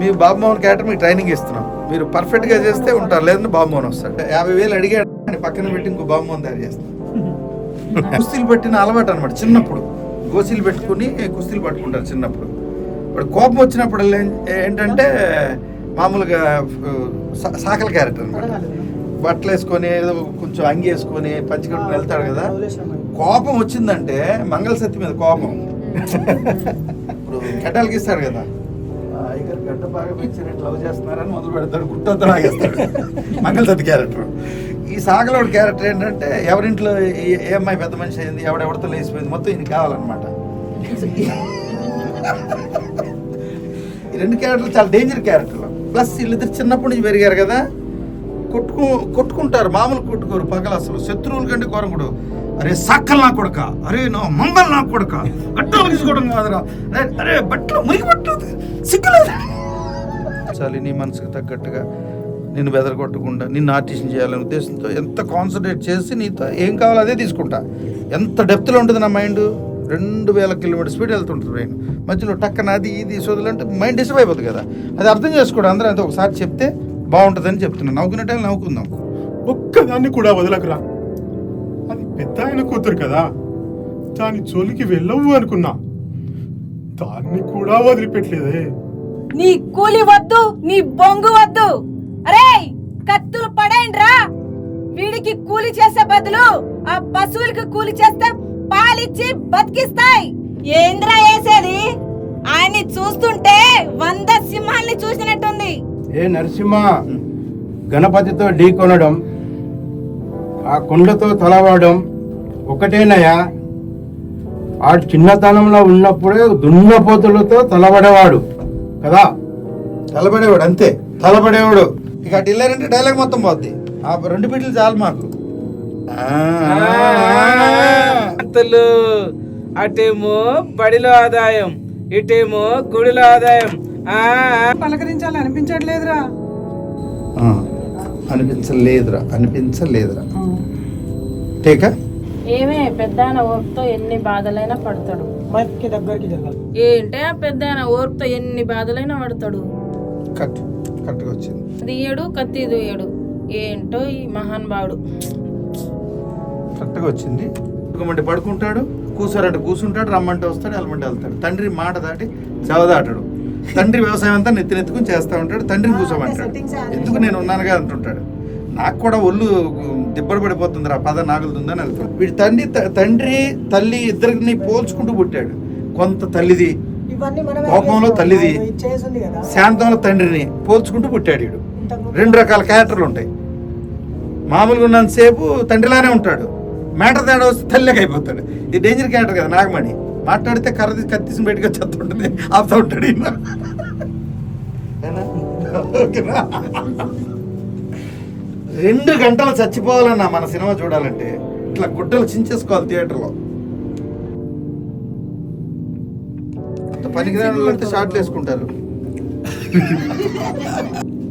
మీ Babu Mohan character మీకు training ఇస్తున్నాం. మీరు పర్ఫెక్ట్గా చేస్తే ఉంటారు. లేదంటే బాబుమోహన్ వస్తాడు. యాభై వేలు అడిగాడు. అని పక్కన పెట్టి ఇంకో బాబుమోహన్ తయారు చేస్తాం కుస్తీలు పెట్టిన అలవాటు అనమాట చిన్నప్పుడు. గోసీలు పెట్టుకుని కుస్తీలు పట్టుకుంటారు చిన్నప్పుడు. ఇప్పుడు కోపం వచ్చినప్పుడు ఏంటంటే మామూలుగా సాకల క్యారెక్టర్ అనమాట బట్టలు వేసుకొని ఏదో కొంచెం అంగి వేసుకొని పంచకట్టుకుని వెళ్తాడు కదా. కోపం వచ్చిందంటే మంగళసత్తి మీద కోపం. ఇప్పుడు గడ్డలకి ఇస్తాడు కదా. గారు గడ్డ బాగా పెంచారు లవ్ చేస్తున్నారని మొదలు పెడతాడు గుట్టంతా లాగేస్తాడు. మంగళసతి క్యారెక్టర్. ఈ సాగలోడి క్యారెక్టర్ ఏంటంటే ఎవరింట్లో ఏ అమ్మాయి పెద్ద మనిషి అయింది ఎవడెవడతో లేచిపోయింది మొత్తం ఈయన కావాలన్నమాట. ఈ రెండు క్యారెక్టర్లు చాలా డేంజర్ క్యారెక్టర్లు. ప్లస్ వీళ్ళిద్దరు చిన్నప్పటి నుంచి పెరిగారు కదా కొట్టుకు కొట్టుకుంటారు మామూలు కొట్టుకోరు పగల అసలు. శత్రువుల కంటే కూడా అరే సక్కలు నా కొడక అరే నా మంగళ నా కొడక గట్టలు తీసుకోవడం కాదురా. అరే, అరే బట్టలు మురికి బట్టలు సిగ్గులేదు. చాలు నీ మనసుకు తగ్గట్టుగా నిన్ను బెదరగొట్టకుండా నిన్ను ఆర్టిస్ట్ చేయాలనే ఉద్దేశంతో ఎంత కాన్సన్ట్రేట్ చేసి నీతో ఏం కావాలో అదే తీసుకుంటా. ఎంత డెప్త్లో ఉంటుంది నా మైండ్ రెండు వేల కిలోమీటర్ స్పీడ్ వెళ్తుంటుంది బ్రెయిన్ మధ్యలో టక్కన అది ఇది సోదలంటే మైండ్ డిస్టర్బ్ అయిపోతుంది కదా. అది అర్థం చేసుకోవడం అందరూ అంతే. ఒకసారి చెప్తే బాగుంటుందని చెప్తున్నాను నవ్వుకునే టైం నవ్వుకుందాం. ఒక్కదాన్ని కూడా వదలకురా. పెద్ద ఆయన కూతురు కదా. దాని జోలికి వెళ్ళవు అనుకున్నా. దాన్ని కూడా వదిలిపెట్టలేదే. నీ కూలి వద్దు నీ బొంగు వద్దు. అరే కత్తులు పడేయండిరా. వీడికి కూలి చేసే బదులు ఆ పశువులకి కూలి చేస్తే పాలిచ్చి బతికిస్తాయి. ఏంద్రా వేసేది? ఆయన్ని చూస్తుంటే వంద సింహాల్ని చూసినట్టుంది. ఏ నరసింహ గణపతితో ఢీకొనడం ఆ కొండతో తలవాడడం ఒకటేనయ్యా. ఆ చిన్నతనంలో ఉన్నప్పుడే దున్నపోతులతో తలబడేవాడు. కదా? తలబడేవాడు అంతే. తలబడేవాడు. ఇక అటు వెళ్ళారంటే డైలాగ్ మొత్తం పోద్ది. ఆ రెండు బిడ్డలు చాలు మాకు. ఆ, అంతలు అటేమో బడిలో ఆదాయం ఇటేమో గుడిలో ఆదాయం. ఆ. పలకరించాలి అనిపించట్లేదురా. ఆ, అనిపించలేదురా అనిపించలేదురా. టేకా? ఏమే పెద్దాయన ఓర్పుతో ఎన్ని బాధలైనా పడతాడు. మైక్కి దగ్గరికి జరగాలి. ఏంటే ఆ పెద్దాయన ఓర్పుతో ఎన్ని బాధలైనా పడతాడు. కట్ కరెక్ట్గా వచ్చింది. దియ్యడు కత్తి దుయ్యడు ఏంటో ఈ మహానుభావుడు కరెక్ట్గా వచ్చింది. పడుకోమంటే పడుకుంటాడు కూసారంటే కూసుంటాడు రమ్మంటే వస్తాడు వెళ్ళమంటే వెళ్తాడు. తండ్రి మాట దాటి చవదాటాడు తండ్రి వ్యవసాయం అంతా నెత్తినెత్తుకుని చేస్తూ ఉంటాడు తండ్రిని కూసోమంటాడు ఎందుకు నేను ఉన్నానుగా అంటుంటాడు. నాకు కూడా ఒళ్ళు దిబ్బలు పడిపోతుంది రా పద నాగులుతుందని వెళ్తాడు వీడి తండ్రి త- తండ్రి తల్లి ఇద్దరిని పోల్చుకుంటూ పుట్టాడు. కొంత తల్లిది ఇవన్నీ మనమే కోపంలో తల్లిది శాంతంలో తండ్రిని పోల్చుకుంటూ పుట్టాడు వీడు. రెండు రకాల క్యారెక్టర్లు ఉంటాయి. మామూలుగా ఉన్నంతసేపు తండ్రిలానే ఉంటాడు. మ్యాటర్ తేడా వస్తే తల్లికి అయిపోతాడు. ఇది డేంజర్ క్యారెక్టర్ కదా నాగమణి. మాట్లాడితే కర్ర తీసి కత్తిసి బయటకు వచ్చేస్తుంటుంది. ఆపుతూ ఉంటాడు? ఓకేనా? రెండు గంటలు చచ్చిపోవాలన్నా మన సినిమా చూడాలంటే ఇట్లా గుడ్డలు చించేసుకోవాలి థియేటర్లో. పనికి అంటే షార్ట్లు వేసుకుంటారు.